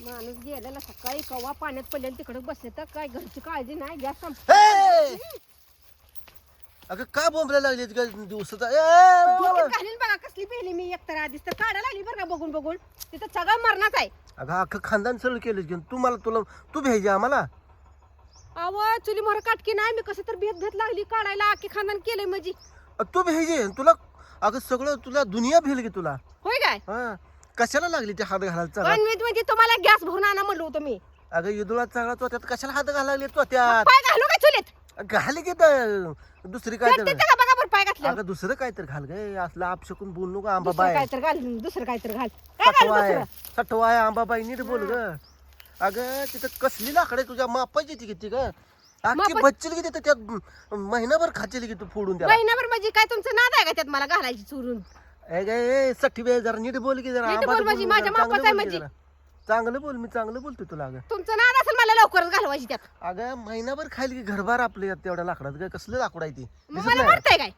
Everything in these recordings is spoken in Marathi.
माणूस गेलेला सकाळी कवा पाण्यात पडलेला तिकडे बसले तर काय घरची काळजी नाही गॅस संप हे! अगं का बोंबला लागली दिवसाचा? डोक्यात घालीन बघा कसली पेली मी एकतर आधीच तर काढा लागली बरं का बघून बघून. तिथं सगळं मरणाच आहे. अगं अख्खं खानदान सरळ केलं की तू मला तुला तू भेजे आम्हाला. अव चुली मोर काटकी नाही मी कसं तर भेट भेट लागली काढायला आखी खानदान केलंय माझी. अ, तू भेजे तुला अगं सगळं तुला दुनिया भेल की तुला. होय काय? हा. कशाला लागली ते हात घालायला? पण मी म्हणजे तुम्हाला गॅस भरून आणा म्हणलो होतो मी. अगं इदुळा चांगला तो त्यात कशाला हात घालायला लागले तो त्यात? पाय घालू काय चुलीत? घाले की तर. दुसरी काय तर. पेटते का बघा बरं पाय घातलं अगं दुसरं काय तर घाल गे. असलं आपशकून बोल नको आंबा दुसरं बाय काय तर घाल दुसरं काय तर घाल. काय घाल सटवाय. दुसरं? सटवाय आंबाबाई नीट बोल ग. अगं तिथं कसली लाकडे तुझ्या मापाची ती किती ग? अख्खी मापाची? बच्चील की तिथं त्यात महिनाभर खाचेल की तू फोडून त्याला? महिनाभर म्हणजे काय तुमचं नाद आहे का त्यात मला घालायची चुरून? ए गे ए, सठी बे जरा नीट बोल की जरा. नीट बोल बोल माझ्या जरा, मापाचं चांगलं बोल की. जरा. चांगलं बोल मी चांगलं बोलतो तुला अगं. तुमचं नाद असेल मला लवकरच घालवायची त्यात. अगं महिनाभर खायला की घरभार आपले तेवढ्या लाकडात ग. कसलं लाकूड आहे ती? मग दिसत मला नाही. वाटतंय काय?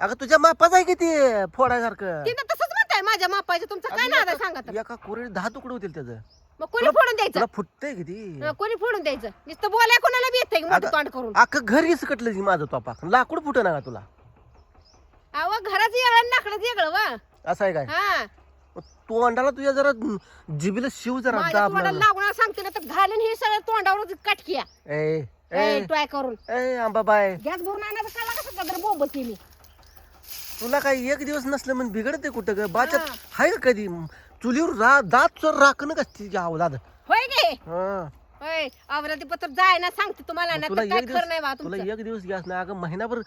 अगं तुझ्या मापाच आहे की ते फोडायसारखं? तिथं तसंच म्हणताय माझ्या मापायचं तुमचं काय नाद आहे सांगा तर. एका कोरेडी दहा तुकडे होतील त्याचं. मग कोणी फोडून द्यायचं? तुला फुटतंय किती हं, कोणी फोडून द्यायचं? नुसतं बोलाय कोणाला बी येतंय मोठं अगं- तोंड करून. अख्खं घर इसकटलं की माझं तो पाक लाकूड फुट ना का तुला. अहो घराचं येगळं वा. असं आहे काय? हा. तोंडाला तुझ्या जरा जिबीला शिव जरा माझ्या दाब तोंडाला लागला. लागणार सांगते ना तर घालून हे सगळं तोंडावर काटकिया. ए ए ट्राय करून. ए आंबाबाय गॅस भरून आणायचं काला कसं तर बोंब केली. तुला काही एक दिवस नसलं म्हणून बिघडते कुठं ग? बाच्यात हा. हाय का कधी? चुलीवर रा दात चोर राखणं का तिची आवलाद. होय गे हा. होय आवराती पत्र जाय ना सांगते तुम्हाला ना तुला तर काय एक खरं नाही बा दिवस तुला तुमचं. एक दिवस गॅस नाही अगं महिनाभर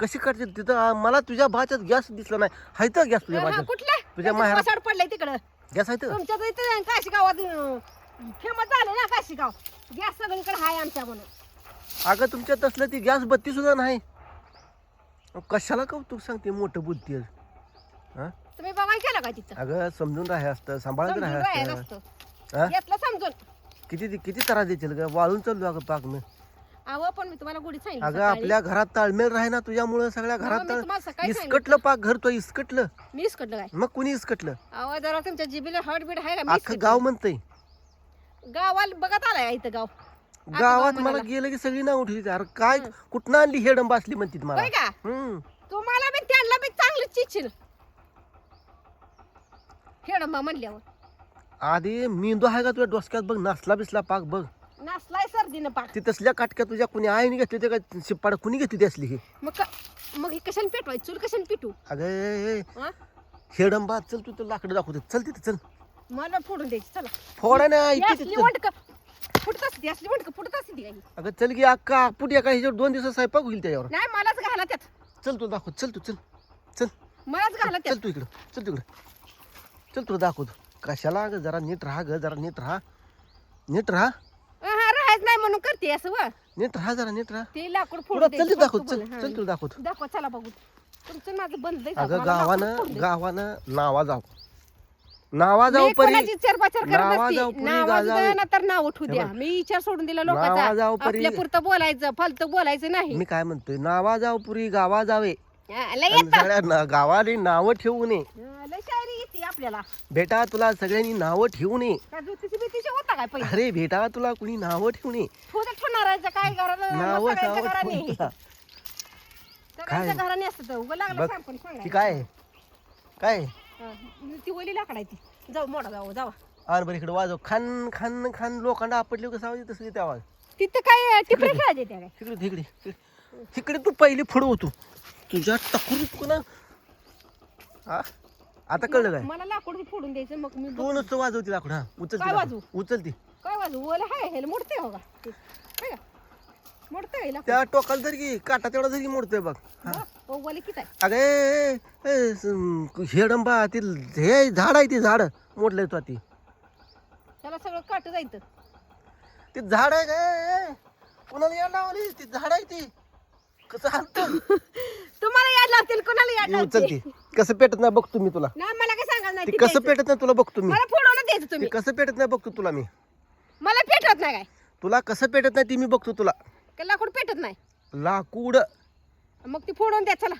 कशी काढते तिथं? आ, मला तुझ्या भाच्यात गॅस दिसला नाही. हाय तर गॅस तुझ्या हा, भाच्यात. कुठलं? तुझ्या माहेरात- वसाड पडलंय तिकडं. गॅस आहे तर. तुमच्या तर इथं काशी गावात फेमस झालं ना काशी गाव गॅस सगळीकडे हाय आमच्या म्हणून. अगं तुमच्यात असलं ती गॅस बत्ती सुद्धा नाही. अहो, कशाला कौतुक सांगते मोठं बुद्धी आहे. हा? तुम्ही बघाय केलं का तिथं? अगं समजून राहाय असतं सांभाळत समजून राहायचं असतं. असतं हा? घेतलं समजून. किती किती त्रास देतील ग? वाळून चाललो अगं पाक मी अहो पण मी तुम्हाला गुढी सांगितलं अगं सकाळी. आपल्या घरात ताळमेळ राही ना तुझ्यामुळे सगळ्या घरात मी तुम्हाला सकाळी इसकटलं पाक घर तो इसकटलं. मीच कडलं काय? मग कुणी इसकटलं? अहो जरा तुमच्या जिबीला हडबीड आहे का? मीच अख्खं गाव म्हणतंय. गावाला बघत आलाय का इथं गाव. गावात गाव मला म्हणाला. गेलं की सगळी नाव उठली अरे काय कुठनं आणली हेडम बसली म्हणते मला? होय का? हम्म तुम्हाला बी त्यांना बी चांगलं चिचिल. खेडंबा म्हणल्यावर. आधी मेंदू आहे का तुझ्या डोसक्यात? बघ नसला बिसला पाक बघ. नाचलाय सर्दीनं पाक. ती तसल्या काटक्या तुझ्या कुणी आईने घेतली ते काय शिप्पाड कुणी घेतली ती असली ही? मग क- मग हे कशाने पेटवायचं? चूल कशाने पेटू? अगं हा? हेडंबा चल तू तर लाकडं दाखवते चल तिथे चल. मला फोडून द्यायची चला. फोडा ना ही इथे असली चल वंटक फुटत असते असली वंटक फुटत असते ती काही अगं चल की अक्का पुटी एका ह्याच्यावर दोन दिवसात स्वयंपाक होईल त्याच्यावर. नाही मलाच घाला त्यात. चल तू दाखव चल तू चल. चल. मलाच घाला त्यात. चल तू इकडं चल तिकडं चल तुला दाखवतो. कशाला अगं जरा नीट राहा ग जरा नीट राहा. नीट राहा. हा राहायच नाही म्हणून करते असं व. नीट राहा जरा नीट राहा. ते लाकूड तुला फोडून चल चल तुला दाखवतो. दाखवा चला बघू. तुमचं माझं बंद अगं गावानं. गावानं नावा जाव नावा मी परी. करत नावा नसती. जाऊ पुरी गाजावे. द्या ना तर नाव उठू द्या. मी विचार सोडून दिला नावा लोकांचा जाऊ परी- आपल्या पुरतं बोलायचं फालतू बोलायचं नाही. मी काय म्हणतोय? नावा जाव पुरी गावा जावे. हा, लय आणि येतं. सगळ्या ना- गावाने नावं ठेवू नये. हा, लय आपल्याला? बेटा तुला सगळ्यांनी नावं ठेवू नये काय ज्योतिषी बितिषी होता काय पहिले? अरे बेटा तुला कुणी नावं ठेवू नये ठेवणारायचं काय घराला नावं सगळ्यांच्या नावं घराने. ठेवू नका. सगळ्यांच्या घराने असतं उगा लागलं बघ, सांगून ती सांगायचं. काय? काय? हा, ती ओली लाकड आहे ती. जाऊ मोठा जाऊ जावा. बरं इकडे वाजव. खान खान खान लोखंड आपटले कसं आवाज येत असेल ते आवाज. तिथं काय टिपरे खेळायचे त्या काय? तिकडे तिकडे तिकडे. तिकडे तू पहिली फुड होतो. तुझ्या टाकून तू ना हा आता कळलं काय? मला लाकूड फोडून द्यायचं मग मी तू नुसतं वाजवती लाकूड हा. उचल काय ती वाजवू? लाकूड. उचल ती. काय वाजू ओला हाय हे मोडते हो का ते, हाय का? मोडते लाकूड. त्या टोकाला जरी की काटा तेवढा जरी मोडतोय बघ. हा, ओले किती आहे. अगे हेडंबा ते हे झाड आहे ते झाड. मोडलंय तो ती त्याला सगळं काट जायचं. ते झाड आहे काय कोणाला लावली ती झाड आहे ती. कसं हालतं तुम्हाला लावतील कोणाला ती उचल लावतील ती कसं पेटत नाही बघतो मी तुला. ना मला काय सांगायला नाही ते ती कसं द्यायचं. पेटत नाही तुला बघतो मी. मला द्यायचं ते तुम्ही. कसं पेटत नाही बघतो तुला मी. मला पेटवत नाही काय? तुला कसं पेटत नाही ती मी बघतो तुला. का लाकूड पेटत नाही? लाकूड. मग ती फोडून द्या चला.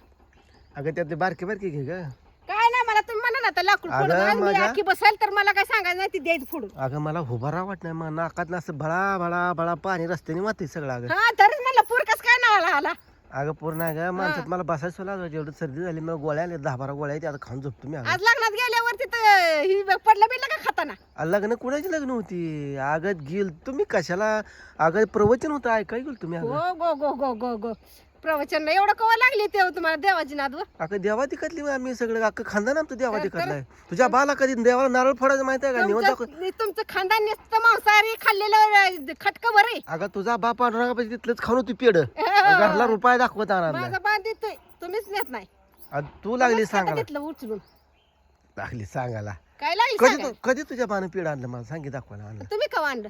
अगं त्यातले बारके बारके घे ग. काय ना मला तुम्ही म्हणा ना आता लाकूड अगं, फोडून मी माझ्या- आखी बसेल तर मला काय सांगायचं नाही ती द्यायचं फोडून. अगं मला उभारा वाट नाही मग नाकात असं भळा भळा भळा पाणी रस्त्याने माते सगळं अगं. हा तरीच म्हणलं पूर कस काय नावाला आला? अगं पूर्ण आहे का माणसात मला बसायचं लागलं जेवढं सर्दी झाली मग गोळ्या आल्या दहा बारा गोळ्या आहेत, आता खाऊन झोपतो मी आज लग्नात गेल्यावर तिथं ही पडलं बिडलं का खाताना? लग्न कुणाची लग्न होती? अगं गेल तुम्ही कशाला? अगं प्रवचन होतं ऐकाय गेल तुम्ही अगं? गो गो गो गो गो गो. प्रवचन एवढं कवा लागली ते तुम्हाला देवाची नाद? अगं देवा तिकतली मग आम्ही सगळं. अख्खं खानदान आमचं देवा तिकतलाय तुझ्या बाला कधी देवाला नारळ फोडायचं माहिती आहे का? निवड दाखव तुमचं तुमचं खानदान नुसतं मांसाहारी खाल्लेलं खटक बरे अगं तुझा बाप पांडुरंगापाशी तिथलंच खाऊन होती पेड घरला रुपये दाखवत आणणार नाही. माझा बांध देतोय तुम्हीच नेत नाही. आणि तू लागली सांगायला. घेतलं उचलून. लागली सांगायला. काय लागली कधी सांगायला? तू कधी तुझ्या बानं पेड आणलं मला? सांगी दाखवायला आणलं. तुम्ही कवा आणलं?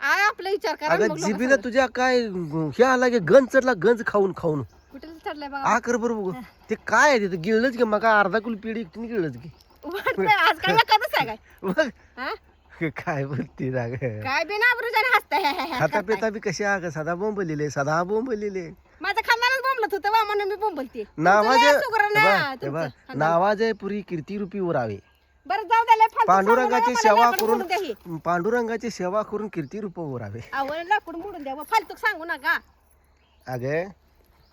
आ आपला विचार करा अगं मग लोकं जिबीला सांगा. तुझ्या काय हे आला की गंज चढला गंज खाऊन खाऊन. कुठे चढलाय बघा. आ कर बरं बघू. ते काय आहे तिथं? गिळलंच की मग अर्धा किलो पेड एकटीने गिळलंच की? वाटतंय, आज काय कधीच आहे काय? मग हा? काय बोलते जाग काय बिना अब्रुजाने हसताय खाता पिता बी कशी अगं सदा बोंबलेले सदा बोंबलेले. माझं खानदानच बोंबलत होतं वा म्हणून मी बोंबलते. नावाजे हे हे. नावाजे पुरी कीर्ती रूपी उरावे. बरं जाऊ द्या लय फालतू पांडुरंगाची सांगू नका, सेवा लाकूड करून मोडून द्या ही. पांडुरंगाची सेवा करून कीर्ती रूप उरावे. लाकूड मोडून द्या व फालतू सांगू नका. अगं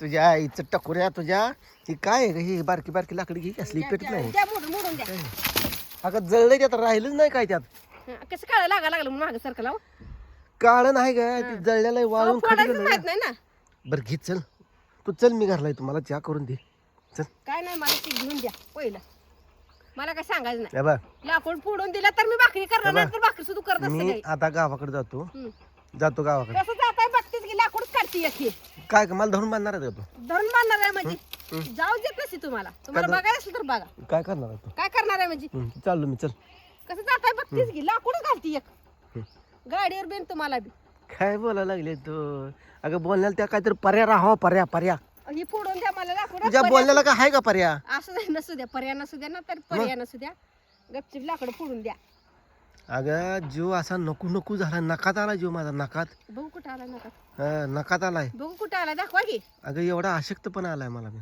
तुझ्या आईचं टकुऱ्या तुझ्या. ही काय आहे ग ही बारकी बारकी लाकडी घे असली पेट नाही. द्या मोडून मोडून द्या. अगं जळलंय त्यात राहिलंच नाही काय त्यात. कसं काळ लागा लागलं माग सारखं लाव. काळ नाही ग ती जळलेलं वाळून खडी फोडायचं माहीत नाही ना. बरं घे चल. तू चल मी घरलाय तुम्हाला चहा करून दे. चल. काय नाही मला ते घेऊन द्या पहिलं. मला काय सांगायचं नाही. हे बघ. लाकूड फोडून दिला तर मी भाकरी करणार नाही तर भाकरी सुद्धा करत असते मी काही. आता गावाकडे जातो. हम्म. जातो गावाकडे. कसं जात आहे बघतेच की लाकूड काढते एक. काय ग, मला धरून बांधणार आहे का धरून बांधणार आहे म्हणजे? जाऊ देत नसते तुम्हाला. तुम्हाला का- बघायला असेल तर बघा. तू काय करणार आहे तू? काय करणार आहे म्हणजे? हं, चाललो मी चल. कसं जात आहे बघतेच की लाकूड घालते एक. गाडीवर बेन तुम्हाला बी. काय बोलायला लागले तू? अगं बोलण्याला त्या काहीतरी पर्या राहावा पर्या पर्या. ही फोडून द्या मला लाकूड तुझ्या बोलण्याला काय आहे का पर्या? असू द्या नसू द्या पर्याय नसू द्या ना तर पर्याय नसू द्या. गपचिप लाकडं फोडून द्या. अगं जीव असा नको नको झाला. नकात आला जीव माझा नकात. बघू कुठं आला नका हं, नकात आलाय. बघू कुठं आला दाखवा की. अगं एवढा आलाय मला मी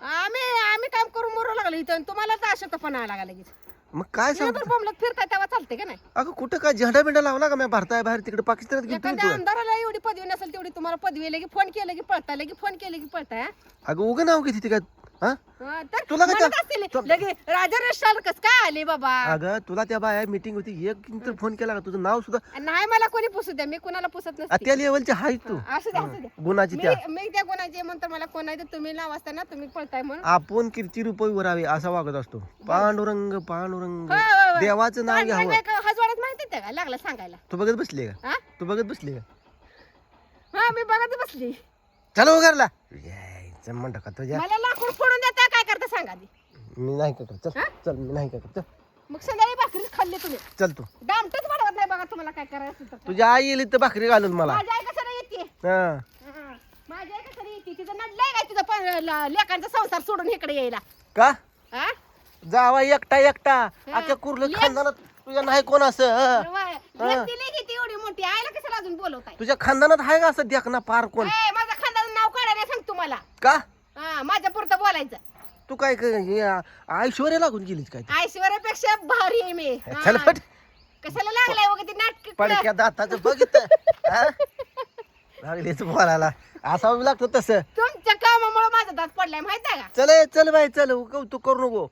आम्ही आम्ही काम करून मरू लागलो इथं. आणि तुम्हाला तर अशक्त पण आला लागला लगेच? मग काय सांग बोंबलत फिरताय तेव्हा चालते का नाही? अगं कुठं काय झेंडा बिंडा लावला का मी? भारताय बाहेर तिकडे पाकिस्तानात गेलो एखाद्या आमदाराला एवढी पदवी नसेल तेवढी तुम्हाला पदवी की फोन केलं की पळताय लगे फोन केलं की पळताय हा? अगं उगं नाव किती काय? हा? हा, तर तुला काय म्हणत त्या- असतील, तु- लगे राजा रेस्टॉरंट कस काय आले बाबा? अगं तुला त्या बाया मीटिंग होती एक तर फोन केला का? तुझं नाव सुद्धा नाही मला कोणी पुसू द्या. मी कोणाला पुसत आ, नसते त्या लेवलचे आहे तू. हा, असू द्या असू द्या. गुणाची त्या. मी मी त्या कोणाचे म्हणतो मला कोण तुम्ही नाव असताना तुम्ही पळताय म्हणून. आपण कीर्ती रुपये उरावे असा वागत असतो. पांडुरंग पांडुरंग. हो, हो, हो. देवाचं नाव घ्यावं. हजवाड्यात माहिती आहे का? लागला सांगायला. तू बघत बसली का? हा? तू बघत बसली का? हा मी बघत बसली. चलो घरला म्हणता का तुझ्या? मला लाकूड फोडून देता काय करता सांगा मी नाही का चल हा? चल मी नाही का चल. मग संध्याकाळी भाकरीच खाल्ली तुम्ही. चल तू. दामटच वाढवत नाही बघा तुम्हाला काय करायचं तर. तुझ्या आई येईल तर भाकरी घालून मला. माझी आई कशाला येते? हा. हा. माझी आई कशाला येते? तिचं नडलंय काय तिचं ल- लेकांचा संसार सोडून इकडे यायला. का? हा? जावा एकटा एकटा. अख्या कुर्लं लेक- खानदानात तुझ्या नाही कोण असं हं? वा, लेक दिली की ती एवढी मोठी. आईला कशाला अजून बोलवताय? तुझ्या खानदानात आहे का असं देखना पार कोण? ए, माझं खानदान नाव काढायला सांग तुम्हाला का? हा माझ्या पुरतं बोलायचं. तू काय क- हे, ऐश्वर्या लागून गेलीच काय ऐश्वर्यापेक्षा भारी आहे मी. हा. चल पट. कशाला लागलाय वगैरे ते नाटक पडक्या दाताचं बघितलं हा? लागलीच बोलायला. असावं लागतं तसं. तुमच्या कामामुळे माझा दात पडलाय माहीत आहे का? चल ए, चल बाई चल. कौतुक करू नको.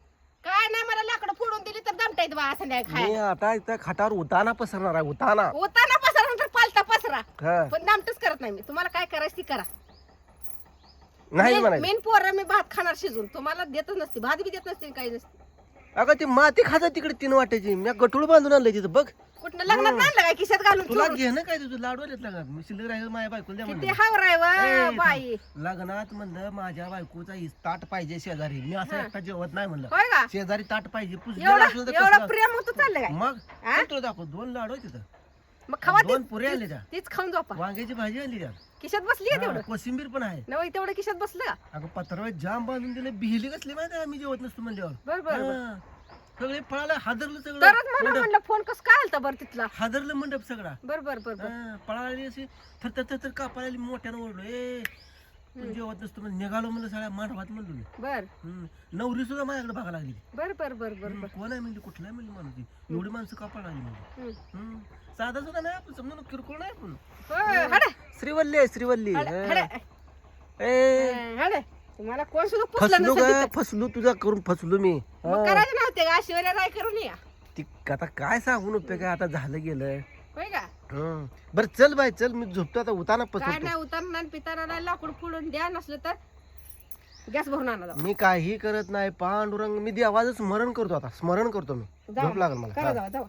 काय नाही मला लाकडं फोडून दिली तर येत बा संध्याकाळी मी आता इथं खाटावर उताना पसरणार आहे उताना. होताना पसरा नंतर पालता पसरा. हा. पण दामटच करत नाही मी. तुम्हाला काय करायचं ती करा. नाही मेन- म्हणायचं. मेन पोर मी भात खाणार शिजून. तुम्हाला देतच नसते. भात बी देत नसते काही नसते. अगं ती माती खातात तिकडे तीन वाटायची. मी गटूळ बांधून आणलंय तिथं बघ. कुठनं लग्नात नाही आणलं काय? खिशात घालून तुला चोरून? घेणं काय तुझं? लाडू येत लागा मी शिल्लक राहिलं माझ्या बायकोला द्या किती म्हणलं. हावर आहे वा, ए, बाई. लग्नात म्हणलं माझ्या बायकोचा इस- ताट पाहिजे शेजारी. मी असं एकटा जेवत नाही म्हणलं. होय का? शेजारी ताट पाहिजे. पुसलेलं एवढं असलं तर एवढं कसलं? प्रेम होतं चाललं काय? मग हा? चल तुला दाखव. दोन लाडू आहे तिथं. मग खावा दोन आणल्या त्या. तीच खाऊन झोपा. वांग्याची भाजी आणली त्या. खिशात बसली का हा, तेवढं. कोशिंबीर पण आहे. नव तेवढं खिशात बसलं. का अगं पत्रावर जाम बांधून दिले. बिहली कसली माहिती आहे? आम्ही जेवत नसतो म्हणल्यावर. बर बर बर. हा. सगळे पळाला हादरलं तरच सगळं मला म्हणलं फोन कस काय आलता बरं तिथला? हादरलं मंडप सगळा. बर बर बर बर. पळाली अशी. थर थर थर थर कापायला आली, मोठ्यानं ओरडलो ए तू जेवत नसतो म्हणजे निघालो म्हणलं सगळ्या मांडवात म्हणलो मी. बर. हम्म. नवरी सुद्धा माझ्याकडे बघायला लागली. बर बर बर बर हम्म, कोण आहे म्हणजे? कुठला आहे म्हणजे माणूस ती? एवढी माणसं का पडाली म्हणजे? हम्म. हम्म. साधा सुद्धा नाही आपण समजून किरकोळ नाही आपण. होय, हाडे, श्रीवल्ली आहे श्रीवल्ली. हाडे. हाडे. ए. हाडे. तुम्हाला कोण सुद्धा पुसलं फसलो नसेल तिथं. फसलो तुझा करून फसलो मी. मग. करायचं नव्हते का शिवाय राय करून या. ती आता काय सांगून उपयोग आहे आता झालं गेलं. होय का? हं. बरं चल बाय चल मी झोपतो आता उताना काय पसरतो नाही उतरणार आणि पिताना नाही लाकूड फोडून द्या नसलं तर गॅस भरून आणा जाऊ मी काही करत नाही पांडुरंग मी देवाचं स्मरण करतो आता स्मरण करतो मी. झोप लागल मला करा हा. जावा जावा